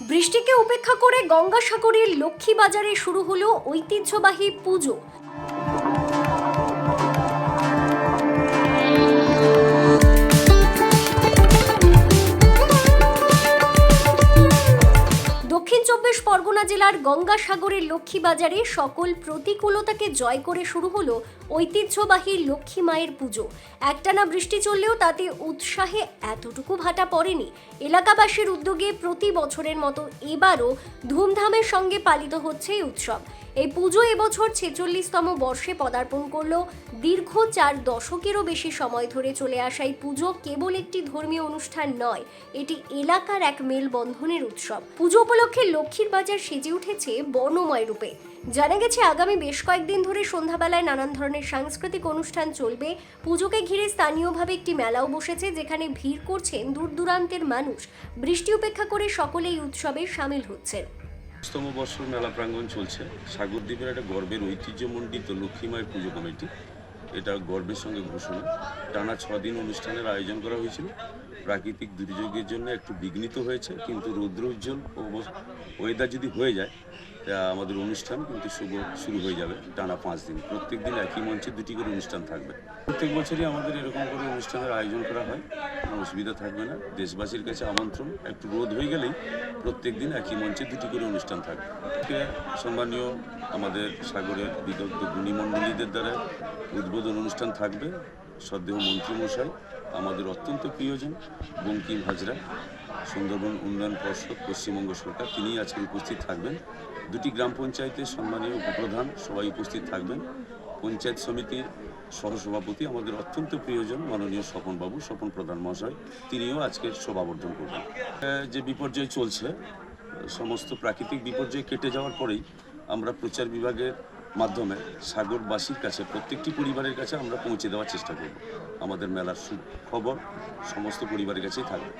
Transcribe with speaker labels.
Speaker 1: বৃষ্টিকে উপেক্ষা করে গঙ্গাসাগরের লক্ষ্মীবাজারে শুরু হলো ঐতিহ্যবাহী পুজো। পরগনা জেলার গঙ্গাসাগরের লক্ষ্মীবাজারে সকল প্রতিকূলতাকে জয় করে শুরু হলো ঐতিহ্যবাহী লক্ষ্মী মায়ের পুজো। একটানা বৃষ্টি চললেও তাতে উৎসাহে এতটুকু ভাটা পড়েনি। এলাকাবাসীর উদ্যোগে প্রতি বছরের মতো এবারও ধুমধামের সঙ্গে পালিত হচ্ছে এই উৎসব। এই পুজো এবছর ছেচল্লিশতম বর্ষে পদার্পণ করল। দীর্ঘ চার দশকেরও বেশি সময় ধরে চলে আসা এই পুজো কেবল একটি ধর্মীয় অনুষ্ঠান নয়, এটি এলাকার এক মেলবন্ধনের উৎসব। পুজো উপলক্ষে লক্ষ্মীর বাজার সেজে উঠেছে বর্ণময় রূপে। জানা গেছে, আগামী বেশ কয়েকদিন ধরে সন্ধ্যাবেলায় নানান ধরনের সাংস্কৃতিক অনুষ্ঠান চলবে। পুজোকে ঘিরে স্থানীয়ভাবে একটি মেলাও বসেছে, যেখানে ভিড় করছেন দূর দূরান্তের মানুষ। বৃষ্টি উপেক্ষা করে সকলে এই উৎসবে সামিল হচ্ছেন।
Speaker 2: তম বর্ষর মেলা প্রাঙ্গণ চলছে। সাগরদ্বীপের একটা গর্বের ঐতিহ্যমণ্ডিত লক্ষ্মীমায়ের পুজো কমিটি। এটা গর্বের সঙ্গে ঘোষণা। টানা ছ দিন অনুষ্ঠানের আয়োজন করা হয়েছিল। প্রাকৃতিক দুর্যোগের জন্য একটু বিঘ্নিত হয়েছে, কিন্তু রৌদ্র উজ্জ্বল ওয়েদার যদি হয়ে যায় আমাদের অনুষ্ঠান, কিন্তু শুভ, শুরু হয়ে যাবে টানা পাঁচ দিন। প্রত্যেক দিন একই মঞ্চে দুটি করে অনুষ্ঠান থাকবে। প্রত্যেক বছরই আমাদের এরকম করে অনুষ্ঠানের আয়োজন করা হয়। কোনো অসুবিধা থাকবে না। দেশবাসীর কাছে আমন্ত্রণ। একটু রোদ হয়ে গেলেই প্রত্যেক দিন একই মঞ্চে দুটি করে অনুষ্ঠান থাকবে। সম্মানীয় আমাদের সাগরের বিদগ্ধ গুণীমণ্ডলীদের দ্বারা উদ্বোধন অনুষ্ঠান থাকবে। সদ্দেহ মন্ত্রীমশাই আমাদের অত্যন্ত প্রিয়জন, বঙ্কিম হাজরা, সুন্দরবন উন্নয়ন পর্ষদ, পশ্চিমবঙ্গ সরকার। তিনি আজকে উপস্থিত থাকবেন। দুটি গ্রাম পঞ্চায়েতের সম্মানীয় উপপ্রধান সবাই উপস্থিত থাকবেন। পঞ্চায়েত সমিতির সহসভাপতি আমাদের অত্যন্ত প্রিয়জন, মাননীয় স্বপনবাবু স্বপন প্রধান মহাশয়, তিনিও আজকে শোভাবর্ধন করবেন। যে বিপর্যয় চলছে, সমস্ত প্রাকৃতিক বিপর্যয় কেটে যাওয়ার পরেই আমরা প্রচার বিভাগের মাধ্যমে সাগরবাসীর কাছে, প্রত্যেকটি পরিবারের কাছে আমরা পৌঁছে দেওয়ার চেষ্টা করব। আমাদের মেলার খবর সমস্ত পরিবারের কাছেই থাকবে।